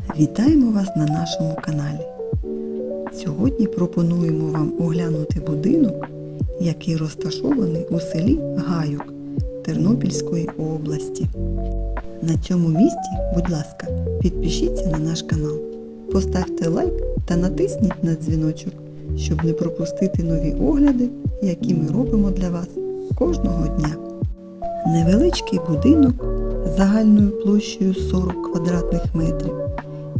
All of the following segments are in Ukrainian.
Вітаємо вас на нашому каналі. Сьогодні пропонуємо вам оглянути будинок, який розташований у селі Гаюк Тернопільської області. На цьому місці, будь ласка, підпишіться на наш канал, поставте лайк та натисніть на дзвіночок, щоб не пропустити нові огляди, які ми робимо для вас кожного дня. Невеличкий будинок загальною площею 40 квадратних метрів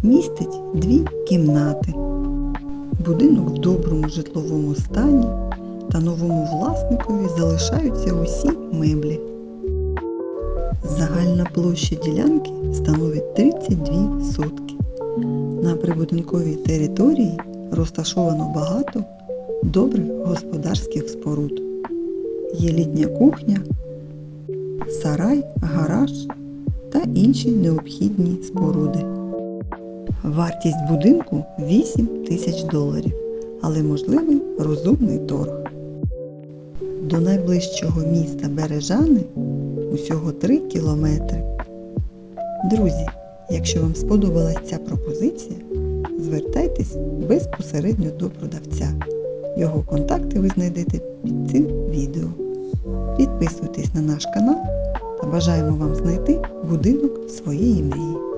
містить дві кімнати. Будинок в доброму житловому стані та новому власникові залишаються усі меблі. Загальна площа ділянки становить 32 сотки. На прибудинковій території розташовано багато добрих господарських споруд. Є літня кухня, сарай, гараж та інші необхідні споруди. Вартість будинку 8 тисяч доларів, але можливий розумний торг. До найближчого міста Бережани усього 3 кілометри. Друзі, якщо вам сподобалась ця пропозиція, звертайтесь безпосередньо до продавця. Його контакти ви знайдете під цим відео. Підписуйтесь на наш канал та бажаємо вам знайти будинок своєї мрії.